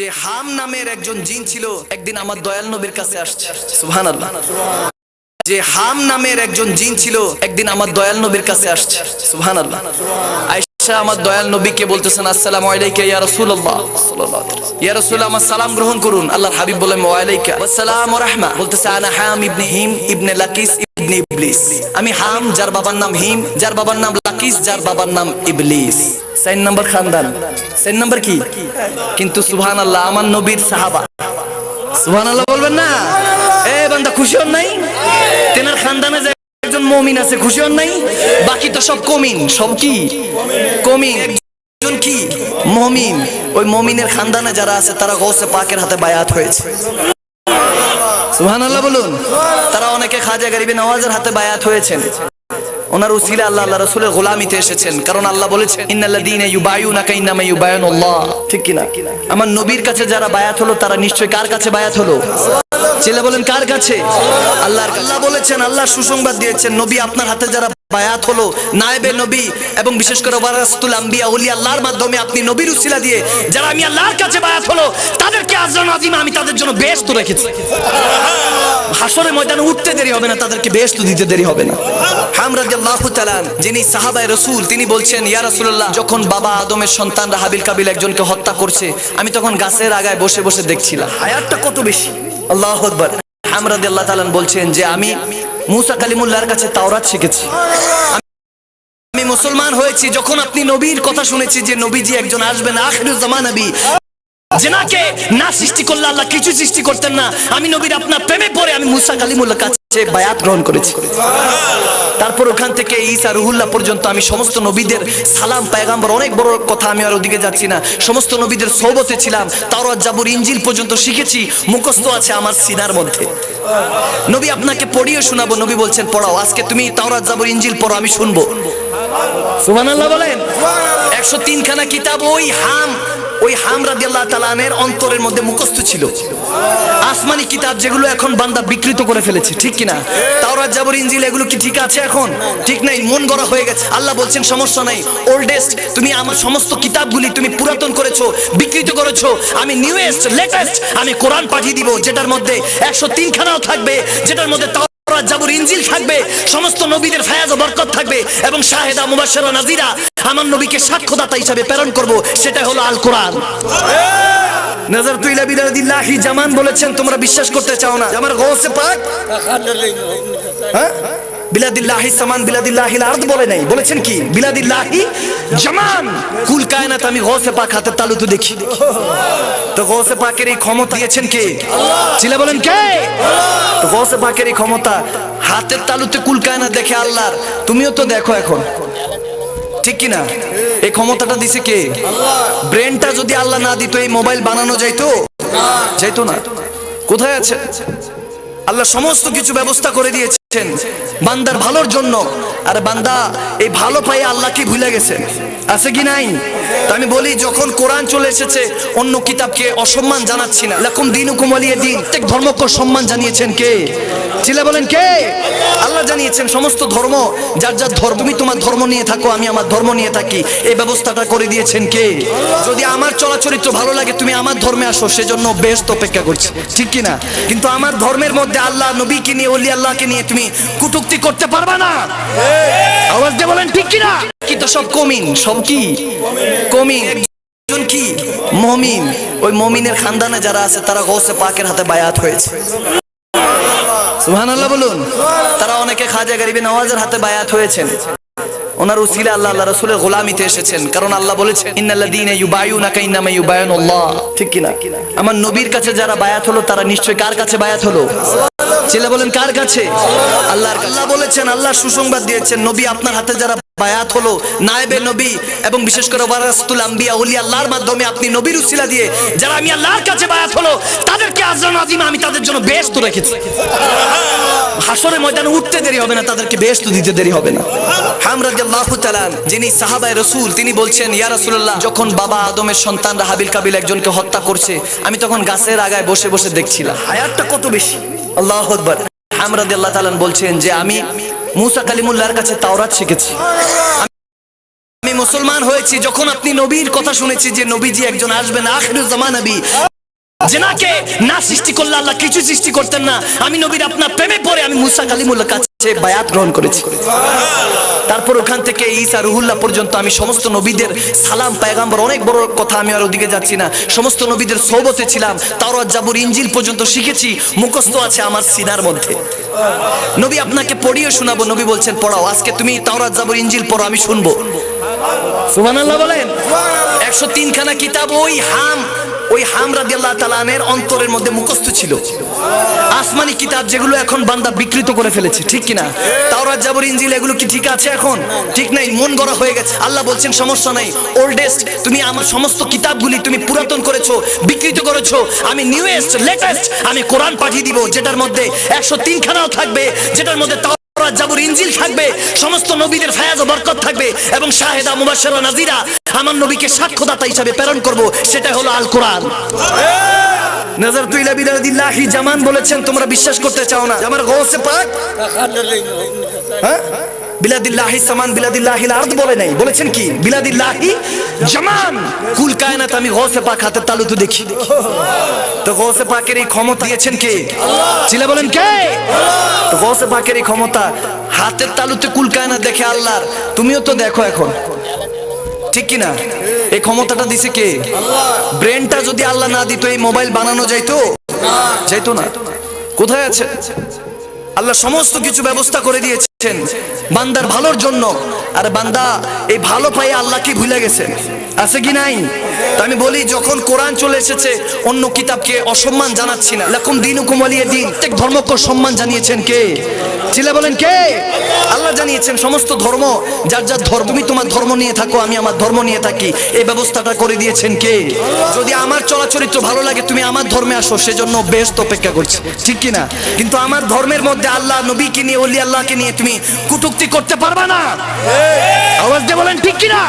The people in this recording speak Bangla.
যে হাম নামের একজন জিন ছিল, একদিন আমার দয়াল নবীর কাছে আসছে। সুহান যে হাম নামের একজন জিন ছিল, একদিন আমার দয়াল নবীর কাছে আসছে। সুহান আল্লাহ আলাইহি ওয়াসাল্লাম। ইয়া রাসূল, আমার কিন্তু নবীর সাহাবা। সুবহানাল্লাহ বলবেন না? এ, বান্দা খুশি হন নাই? তেনার খানদানে একজন মমিন আছে, খুশি হন নাই? বাকি তো সব কমিন, সব কি? কমিন। একজন কি? মমিন। ওই মমিনের খানদানে যারা আছে, তারা গৌসে পাকের হাতে বায়াত হয়েছে। বলুন। তারা অনেকে খাজা গরিবে নওয়াজের হাতে বায়াত হয়েছেন। ওনার উসিলা আল্লাহ আল্লাহ রাসূলের গোলামিতে এসেছেন। কারণ আল্লাহ বলেছেন, ইন্নাল্লাযীনা ইউবায়ুনাকা ঠিক কি না আমার নবীর কাছে যারা বায়াত হলো, তারা নিশ্চয়ই কার কাছে বায়াত হলো? ছেলে বলেন কার কাছে? আল্লাহর আল্লাহ বলেছেন আল্লাহ সুসংবাদ দিয়েছেন। নবী আপনার হাতে যারা বায়াত হলো নায়েবে নবী এবং বিশেষ করে ওয়ারাসতুল আম্বিয়া ওলি আল্লাহর মাধ্যমে আপনি নবীর উসিলা দিয়ে যারা আমি আল্লাহর কাছে বায়াত হলো তাদেরকে আজরান আজিমা আমি তাদের জন্য বেস্ট রেখেছি। হাসরের ময়দানে উঠতে দেরি হবে না তাদেরকে বেস্ট দিতে দেরি হবে না। হাম রাদিয়াল্লাহু তাআলা যিনি সাহাবায়ে রাসূল তিনি বলছেন ইয়া রাসূলুল্লাহ যখন বাবা আদমের সন্তানরা হাবিল কাবিল একজনকে হত্যা করছে আমি তখন গাছের আগায় বসে বসে দেখছিলাম। হায়াতটা কত বেশি? আল্লাহু আকবর। হামরাদি আল্লাহ তালান বলছেন যে, আমি মুসা কালিমুল্লাহর কাছে তাওরাত শিখেছি। আমি মুসলমান হয়েছি যখন আপনি নবীর কথা শুনেছি যে, নবীজি একজন আসবেন আখিরুজ নবী জেনাকে না সৃষ্টি করলে আল্লাহ কিছু সৃষ্টি করতেন না। আমি নবীর আপনার প্রেমে পড়ে আমি মুসা কালিমুল্লাহ কাছে বায়াত গ্রহণ করেছি। তারপর ওখান থেকে ঈসা রুহুল্লাহ পর্যন্ত আমি সমস্ত নবীদের সালাম পায়গাম্বর অনেক বড় কথা আমি আর ওদিকে যাচ্ছি না। সমস্ত নবীদের সৌবতে ছিলাম তাওরাত জাবুর ইঞ্জিল পর্যন্ত শিখেছি মুখস্থ আছে আমার সিনার মধ্যে। নবী আপনাকে পড়িয়ে শোনাবো নবী বলছেন পড়াও আজকে তুমি তাওরাত জাবুর ইঞ্জিল পড়ো আমি শুনব। সুবহানাল্লাহ বলেন? একশো তিনখানা কিতাব ওই হাম ওই হাম রাদিয়াল্লাহ তালানের অন্তরের মধ্যে মুখস্থ ছিল। আসমানি কিতাব যেগুলো এখন বান্দা বিকৃত করে ফেলেছে, ঠিক কিনা? জাবর ইঞ্জিল এগুলো কি ঠিক আছে এখন? ঠিক নাই, মন গড়া হয়ে গেছে। আল্লাহ বলছেন, সমস্যা নাই। ওল্ডেস্ট তুমি আমার সমস্ত কিতাবগুলি তুমি পুরাতন করেছ, বিকৃত করেছ। আমি নিউয়েস্ট লেটেস্ট আমি কোরআন পাঠিয়ে দিব, যেটার মধ্যে একশো তিনখানাও থাকবে, যেটার মধ্যে জাবর ইঞ্জিল থাকবে, সমস্ত নবীদের ফায়াজ ও বরকত থাকবে এবং শাহেদা, মুবাশশিরা নাজিরা আমার নবীকে সাক্ষ্যদাতা হিসাবে প্রেরণ করব, সেটা হলো আল কোরআন জামান বলেছেন, তোমরা বিশ্বাস করতে চাও না। আমার পাক। হ্যাঁ? বিলাদিল্লাহি সামান বিলাদিল্লাহি আরদ বলে নাই। বলেছেন কি? বিলাদিল্লাহি জামান, কুল কায়নাত আমি গৌসে পাক হাতে তালু তো দেখি। তো গৌসে পাকের এই ক্ষমতা দিয়েছেন কে? চিলা বলেন কে? তো গৌসে পাকের এই ক্ষমতা, হাতের তালুতে কুল কায়নাত দেখে আল্লাহর। তুমিও তো দেখো এখন। ঠিক কি না এই ক্ষমতাটা দিছে কে? ব্রেনটা যদি আল্লাহ না দিত, এই মোবাইল বানানো যাইতো? যাইতো না। কোথায় আছে? আল্লাহ সমস্ত কিছু ব্যবস্থা করে দিয়েছেন। বান্দার ভালোর জন্য। আর বান্দা এই ভালো পাই আল্লাহকে ভুলে গেছে? আছে কি নাই? তা আমি বলি, যখন কোরআন চলে এসেছে, অন্য কিতাবকে অসম্মান জানাচ্ছি না। লাকুম দিন কুমলিয়ে দিন। প্রত্যেক ধর্মকে সম্মান জানিয়েছেন কে? ছিলে বলেন কে? আল্লাহ জানিয়েছেন সমস্ত ধর্ম, যার যার ধর্ম। তুমি তোমার ধর্ম নিয়ে থাকো, আমি আমার ধর্ম নিয়ে থাকি। এই ব্যবস্থাটা করে দিয়েছেন কে? যদি আমার চলাচরিত্র ভালো লাগে, তুমি আমার ধর্মে আসো। সেজন্য বেস্ট অপেক্ষা করছি। ঠিক কি না? কিন্তু আমার ধর্মের মধ্যে আল্লাহ, নবীকে নিয়ে অলি আল্লাহকে নিয়ে তুমি কুটুক্তি করতে পারবে না। আওয়াজ দিয়ে বলেন, ঠিক কি না? কি তো সব কমিন? সব কি? কমিন। একজন কি? মমিন। ওই মমিনের খানদানে যারা আছে, তারা গৌসে পাকের হাতে বায়াত হয়েছে। সুবহানাল্লাহ বলুন। তারা অনেকে খাজা গরিবে নওয়াজের হাতে বায়াত হয়েছেন। ওনার উসিলা আল্লাহ আল্লাহ রাসূলের গোলামিতে এসেছেন। কারণ আল্লাহ বলেছেন, ইন্নাল্লাযীনা ইউবায়ুনাকা ইন্নামা ইউবায়ুনাল্লাহ। ঠিক কি না আমার নবীর কাছে যারা বায়াত হলো, তারা নিশ্চয়ই কার কাছে বায়াত হলো? ছেলে বলেন কার কাছে? আল্লাহর আল্লাহ বলেছেন আল্লাহ সুসংবাদ দিয়েছেন নবী আপনার হাতে যারা বায়াত হলো নায়েবে নবী এবং বিশেষ করে ওয়ারাসতুল আম্বিয়া ওলি আল্লাহর মাধ্যমে আপনি নবীর উসিলা দিয়ে যারা আমি আল্লাহর কাছে বায়াত হলো তাদেরকে আজরান আজিমা আমি তাদের জন্য বেস্ট রেখেছি। হাসরে ময়দানে উঠতে দেরি হবে না তাদেরকে বেস্ট দিতে দেরি হবে না। হাম রাদিয়াল্লাহু তাআলা যিনি সাহাবায়ে রাসূল তিনি বলছেন ইয়া রাসূলুল্লাহ যখন বাবা আদমের সন্তানরা হাবিল কাবিল একজনকে হত্যা করছে আমি তখন গাছের আগায় বসে বসে দেখছিলাম। হায়াতটা কত বেশি? আল্লাহু আকবর। তালান বলছেন যে আমি মুসা কালিমুল্লাহর কাছে তাওরাত শিখেছি। আমি মুসলমান হয়েছি যখন আপনি নবীর কথা শুনেছি যে নবীজি একজন আসবেন, আখিরুজ জামান নবী জেনাকে না সৃষ্টি করলে আল্লাহ কিছু সৃষ্টি করতেন না। আমি নবীর আপনার প্রেমে পড়ে আমি মুসা কালিমুল্লাহ কাছে বায়াত গ্রহণ করেছি। তারপর ওখান থেকে ঈসা রুহুল্লাহ পর্যন্ত আমি সমস্ত নবীদের সালাম, পায়গাম্বর, অনেক বড় কথা আমি আর ওদিকে যাচ্ছি না। সমস্ত নবীদের সৌবতে ছিলাম। তাওরাত জাবুর ইঞ্জিল পর্যন্ত শিখেছি, মুখস্থ আছে আমার সিনার মধ্যে। নবী আপনাকে পড়িয়ে শোনাবো, নবী বলছেন, পড়াও, আজকে তুমি তাওরাত জাবুর ইঞ্জিল পড়ো, আমি শুনব। সুবহানাল্লাহ বলেন? একশো তিনখানা কিতাব, ওই হাম ওই হাম রাদিয়াল্লাহু তাআলার অন্তরের মধ্যে মুখস্থ ছিল। আসমানি কিতাব যেগুলো এখন বান্দা বিকৃত করে ফেলেছে, ঠিক কিনা? তাওরাত, জাবর, ইনজিল, এগুলো কি ঠিক আছে এখন? ঠিক নাই, মন গড়া হয়ে গেছে। আল্লাহ বলছেন, সমস্যা নাই। ওল্ডেস্ট তুমি আমার সমস্ত কিতাবগুলি তুমি পুরাতন করেছ, বিকৃত করেছ। আমি নিউয়েস্ট লেটেস্ট আমি কোরআন পাঠিয়ে দিব, যেটার মধ্যে একশো তিনখানাও থাকবে, যেটার মধ্যে তাওরাত জাবুর ইনজিল থাকবে, সমস্ত নবীদের ফায়াজ ও বরকত থাকবে এবং শাহেদা, মুবাশশারা নাজিরা আমার নবীকে সাক্ষ্যদাতা হিসাবে প্রেরণ করব সেটা হলো আল কোরআন নজর বিলা বিদাদিল্লাহি জামান বলেছেন, তোমরা বিশ্বাস করতে চাও না। আমার গৌসে পাক। হ্যাঁ? বিলাদিল্লাহি সামান আরদ বলে নাই। বলেছেন কি? বিলাদিল্লাহি জামান। কুল কায়নাত আমি পাক দেখি। তো পাকের এই ক্ষমতা দিয়েছেন কে? চিলা বলেন কে? তো পাকের এই ক্ষমতা হাতের তালুতে কুল কায়নাত দেখে আল্লাহর। তুমিও তো দেখো এখন। ঠিক কি না এই ক্ষমতাটা দিছে কে? ব্রেনটা যদি আল্লাহ না দিত, এই মোবাইল বানানো যাইতো? যাইতো না। কোথায় আছে? আল্লাহ সমস্ত কিছু ব্যবস্থা করে দিয়েছেন বান্দার ভালোর জন্য আর বান্দা, এই ভালো পাই আল্লাহকে ভুলে গেছে? আছে কি নাই? তা আমি বলি, যখন কোরআন চলে এসেছে, অন্য কিতাবকে অসম্মান জানাচ্ছি না। লাকুম দিন কুমালিয়ে দিন। প্রত্যেক ধর্মকে সম্মান জানিয়েছেন কে? ছিলে বলেন কে? আল্লাহ জানিয়েছেন সমস্ত ধর্ম, যার যার ধর্ম। তুমি তোমার ধর্ম নিয়ে থাকো, আমি আমার ধর্ম নিয়ে থাকি। এই ব্যবস্থাটা করে দিয়েছেন কে? যদি আমার চলাচরিত্র ভালো লাগে, তুমি আমার ধর্মে আসো। সেজন্য বেস্ট অপেক্ষা করছি। ঠিক কি না? কিন্তু আমার ধর্মের মধ্যে আল্লাহ, নবীকে নিয়ে অলি আল্লাহকে নিয়ে তুমি কুটুক্তি করতে পারবা না। আওয়াজ দিয়ে বলেন ঠিক কি না